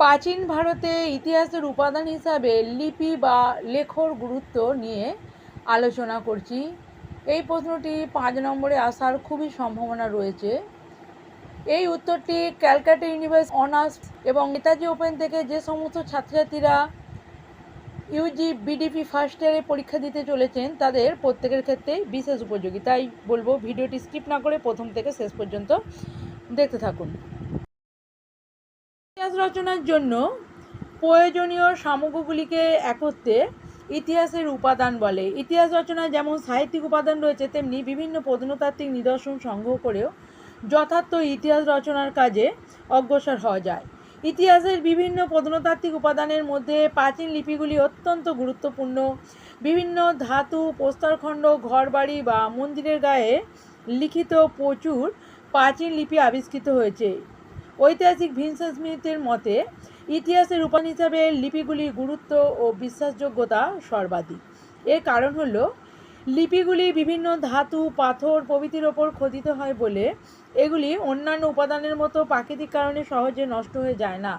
প্রাচীন ভারতে ইতিহাসের উপাদান হিসাবে লিপি বা লেখর গুরুত্ব নিয়ে আলোচনা করছি। এই প্রশ্নটি পাঁচ নম্বরে আসার খুবই সম্ভাবনা রয়েছে। এই উত্তরটি ক্যালকাটা ইউনিভার্স অনার্স এবং নেতাজি ওপেন থেকে যে সমস্ত ছাত্রছাত্রীরা ইউজি বিডিপি ফার্স্ট ইয়ারে পরীক্ষা দিতে চলেছেন, তাদের প্রত্যেকের ক্ষেত্রেই বিশেষ উপযোগী। তাই বলব, ভিডিওটি স্কিপ না করে প্রথম থেকে শেষ পর্যন্ত দেখতে থাকুন। রচনার জন্য প্রয়োজনীয় সামগ্রীগুলিকে একত্রে ইতিহাসের উপাদান বলে। ইতিহাস রচনায় যেমন সাহিত্যিক উপাদান রয়েছে, তেমনি বিভিন্ন প্রত্নতাত্ত্বিক নিদর্শন সংগ্রহ করেও যথার্থ ইতিহাস রচনার কাজে অগ্রসর হওয়া যায়। ইতিহাসের বিভিন্ন প্রত্নতাত্ত্বিক উপাদানের মধ্যে প্রাচীন লিপিগুলি অত্যন্ত গুরুত্বপূর্ণ। বিভিন্ন ধাতু, প্রস্তরখণ্ড, ঘরবাড়ি বা মন্দিরের গায়ে লিখিত প্রচুর প্রাচীন লিপি আবিষ্কৃত হয়েছে। ঐতিহাসিক ভিনসেন্ট স্মিথের মতে, ইতিহাসের উপাদান হিসাবে লিপিগুলির গুরুত্ব ও বিশ্বাসযোগ্যতা সর্বাধিক। এর কারণ হলো, লিপিগুলি বিভিন্ন ধাতু, পাথর প্রভৃতির ওপর খোদিত হয় বলে এগুলি অন্যান্য উপাদানের মতো প্রাকৃতিক কারণে সহজে নষ্ট হয়ে যায় না।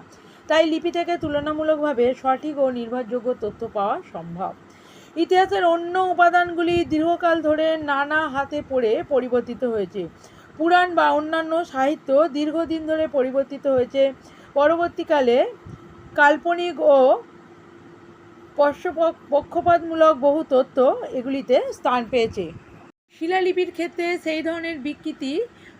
তাই লিপি থেকে তুলনামূলকভাবে সঠিক ও নির্ভরযোগ্য তথ্য পাওয়া সম্ভব। ইতিহাসের অন্য উপাদানগুলি দীর্ঘকাল ধরে নানা হাতে পড়ে পরিবর্তিত হয়েছে। পুরাণ বা অন্যান্য সাহিত্য দীর্ঘদিন ধরে পরিবর্তিত হয়েছে। পরবর্তীকালে কাল্পনিক ও পক্ষপাতমূলক বহু তথ্য এগুলিতে স্থান পেয়েছে। শিলালিপির ক্ষেত্রে সেই ধরনের বিকৃতি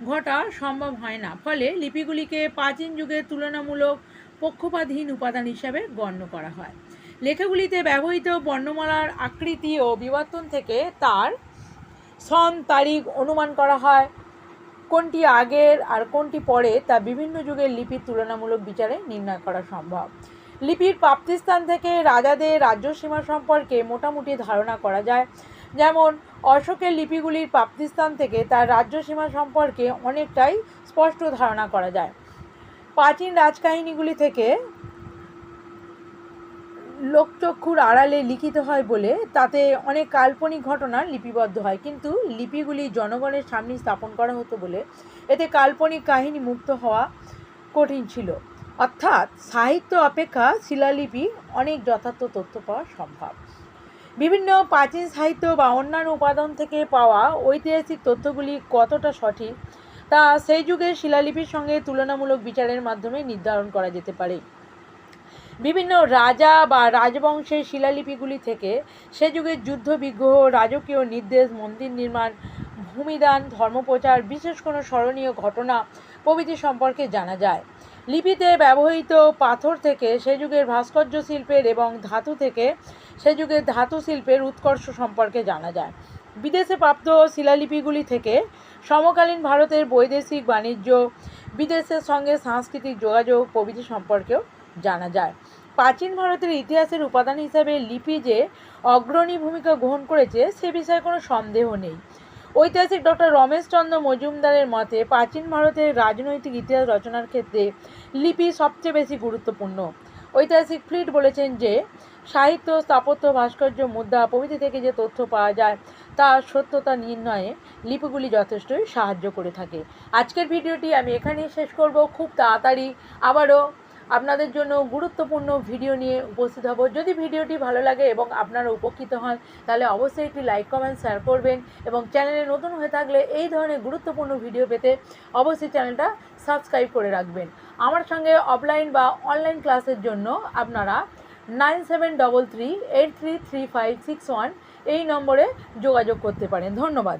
ঘটা সম্ভব হয় না। ফলে লিপিগুলিকে প্রাচীন যুগের তুলনামূলক পক্ষপাতহীন উপাদান হিসাবে গণ্য করা হয়। লেখাগুলিতে ব্যবহৃত বর্ণমালার আকৃতি ও বিবর্তন থেকে তার সন তারিখ অনুমান করা হয়। কোনটি আগের আর কোনটি পরে তা বিভিন্ন যুগের লিপির তুলনামূলক বিচারে নির্ণয় করা সম্ভব। লিপির প্রাপ্তিস্থান থেকে রাজাদের রাজ্য সীমা সম্পর্কে মোটামুটি ধারণা করা যায়। যেমন, অশোকের লিপিগুলির প্রাপ্তিস্থান থেকে তার রাজ্য সীমা সম্পর্কে অনেকটাই স্পষ্ট ধারণা করা যায়। প্রাচীন রাজকাহিনীগুলি থেকে লোকচক্ষুর আড়ালে লিখিত হয় বলে তাতে অনেক কাল্পনিক ঘটনা লিপিবদ্ধ হয়। কিন্তু লিপিগুলি জনগণের সামনে স্থাপন করা হতো বলে এতে কাল্পনিক কাহিনী মুক্ত হওয়া কঠিন ছিল। অর্থাৎ সাহিত্য অপেক্ষা শিলালিপি অনেক যথার্থ তথ্য পাওয়া সম্ভব। বিভিন্ন প্রাচীন সাহিত্য বা অন্যান্য উপাদান থেকে পাওয়া ঐতিহাসিক তথ্যগুলি কতটা সঠিক, তা সেই যুগের শিলালিপির সঙ্গে তুলনামূলক বিচারের মাধ্যমে নির্ধারণ করা যেতে পারে। বিভিন্ন রাজা বা রাজবংশের শিলালিপিগুলি থেকে সে যুগের যুদ্ধ বিগ্রহ, রাজকীয় নির্দেশ, মন্দির নির্মাণ, ভূমিদান, ধর্মপ্রচার, বিশেষ কোনো স্মরণীয় ঘটনা প্রভৃতি সম্পর্কে জানা যায়। লিপিতে ব্যবহৃত পাথর থেকে সে যুগের ভাস্কর্য শিল্পের এবং ধাতু থেকে সে যুগের ধাতু শিল্পের উৎকর্ষ সম্পর্কে জানা যায়। বিদেশে প্রাপ্ত শিলালিপিগুলি থেকে সমকালীন ভারতের বৈদেশিক বাণিজ্য, বিদেশের সঙ্গে সাংস্কৃতিক যোগাযোগ প্রভৃতি সম্পর্কেও জানা যায়। প্রাচীন ভারতের ইতিহাসের উপাদান হিসাবে লিপি যে অগ্রণী ভূমিকা গ্রহণ করেছে, সে বিষয়ে কোনো সন্দেহ নেই। ঐতিহাসিক ডক্টর রমেশচন্দ্র মজুমদারের মতে, প্রাচীন ভারতের রাজনৈতিক ইতিহাস রচনার ক্ষেত্রে লিপি সবচেয়ে বেশি গুরুত্বপূর্ণ। ঐতিহাসিক ফ্লিট বলেছেন যে, সাহিত্য, স্থাপত্য, ভাস্কর্য, মুদ্রা প্রভৃতি থেকে যে তথ্য পাওয়া যায় তার সত্যতা নির্ণয়ে লিপিগুলি যথেষ্টই সাহায্য করে থাকে। আজকের ভিডিওটি আমি এখানেই শেষ করব। খুব তাড়াতাড়ি আবারও আপনাদের জন্য গুরুত্বপূর্ণ ভিডিও নিয়ে উপস্থিত হব। যদি ভিডিওটি ভালো লাগে এবং আপনারা উপকৃত হন, তাহলে অবশ্যই একটি লাইক, কমেন্ট, শেয়ার করবেন এবং চ্যানেলে নতুন হয়ে থাকলে এই ধরনের গুরুত্বপূর্ণ ভিডিও পেতে অবশ্যই চ্যানেলটা সাবস্ক্রাইব করে রাখবেন। আমার সঙ্গে অফলাইন বা অনলাইন ক্লাসের জন্য আপনারা nine seven double three eight three three five six one এই নম্বরে যোগাযোগ করতে পারেন। ধন্যবাদ।